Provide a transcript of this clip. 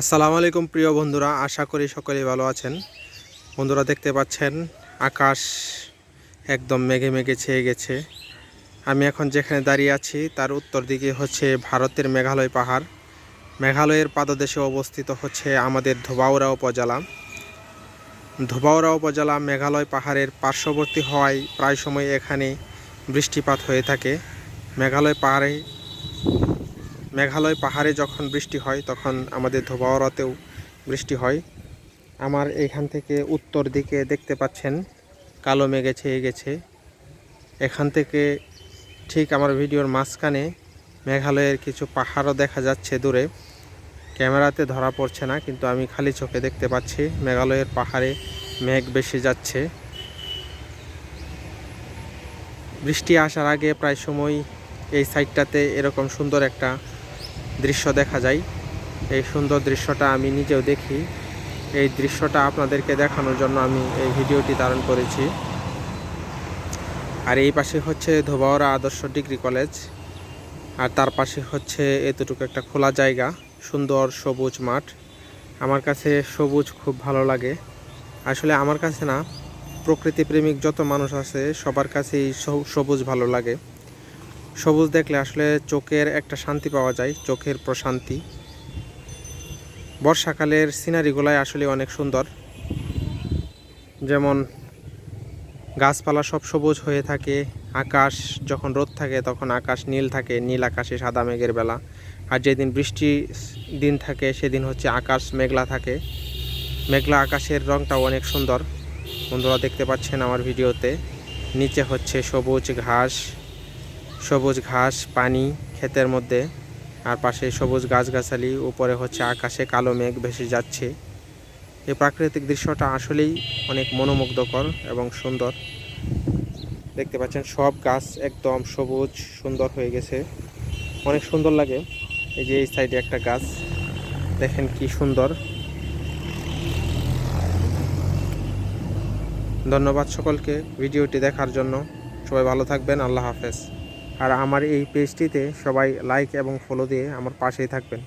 আসসালামু আলাইকুম, প্রিয় বন্ধুরা। আশা করি সকলেই ভালো আছেন। বন্ধুরা, দেখতে পাচ্ছেন, আকাশ একদম মেঘে মেঘে ছেয়ে গেছে। আমি এখন যেখানে দাঁড়িয়ে আছি, তার উত্তর দিকে হচ্ছে ভারতের মেঘালয় পাহাড়। মেঘালয়ের পাদদেশে অবস্থিত হচ্ছে আমাদের ধোবাউড়া উপজেলা। ধোবাউড়া উপজেলা মেঘালয় পাহাড়ের পার্শ্ববর্তী হওয়ায় প্রায় সময় এখানে বৃষ্টিপাত হয়ে থাকে। মেঘালয় পাহাড়ে মেঘালয় পাহাড়ে যখন বৃষ্টি হয়, তখন আমাদের ধোবাওয়ারাতেও বৃষ্টি হয়। আমার এখান থেকে উত্তর দিকে দেখতে পাচ্ছেন, কালো মেঘে ছেয়ে গেছে। এখান থেকে ঠিক আমার ভিডিওর মাঝখানে মেঘালয়ের কিছু পাহাড়ও দেখা যাচ্ছে দূরে। ক্যামেরাতে ধরা পড়ছে না, কিন্তু আমি খালি চোখে দেখতে পাচ্ছি মেঘালয়ের পাহাড়ে মেঘ বেশি যাচ্ছে। বৃষ্টি আসার আগে প্রায় সময় এই সাইডটাতে এরকম সুন্দর একটা দৃশ্য দেখা যায়। এই সুন্দর দৃশ্যটা আমি নিজেও দেখি। এই দৃশ্যটা আপনাদেরকে দেখানোর জন্য আমি এই ভিডিওটি ধারণ করেছি। আর এই পাশে হচ্ছে ধোবাওড়া আদর্শ ডিগ্রি কলেজ। আর তার পাশে হচ্ছে এতটুকু একটা খোলা জায়গা, সুন্দর সবুজ মাঠ। আমার কাছে সবুজ খুব ভালো লাগে। আসলে আমার কাছে না প্রকৃতি প্রেমিক যত মানুষ আছে, সবার কাছেই সবুজ ভালো লাগে। সবুজ দেখলে আসলে চোখের একটা শান্তি পাওয়া যায়, চোখের প্রশান্তি। বর্ষাকালের সিনারিগুলাই আসলে অনেক সুন্দর। যেমন গাছপালা সব সবুজ হয়ে থাকে, আকাশ যখন রোদ থাকে তখন আকাশ নীল থাকে, নীল আকাশে সাদা মেঘের বেলা। আর যেদিন বৃষ্টি দিন থাকে সেদিন হচ্ছে আকাশ মেঘলা থাকে। মেঘলা আকাশের রংটাও অনেক সুন্দর। বন্ধুরা দেখতে পাচ্ছেন আমার ভিডিওতে, নিচে হচ্ছে সবুজ ঘাস সবুজ ঘাস, পানি ক্ষেতের মধ্যে। আর পাশে সবুজ গাছগাছালি, উপরে হচ্ছে আকাশে কালো মেঘ ভেসে যাচ্ছে। এই প্রাকৃতিক দৃশ্যটা আসলেই অনেক মনোমুগ্ধকর এবং সুন্দর। দেখতে পাচ্ছেন সব গাছ একদম সবুজ, সুন্দর হয়ে গেছে। অনেক সুন্দর লাগে এই যে এই সাইডে একটা গাছ। দেখেন কি সুন্দর। ধন্যবাদ সকলকে ভিডিওটি দেখার জন্য। সবাই ভালো থাকবেন, আল্লাহ হাফেজ। আর আমার এই পেজটিতে সবাই লাইক এবং ফলো দিয়ে আমার পাশেই থাকবেন।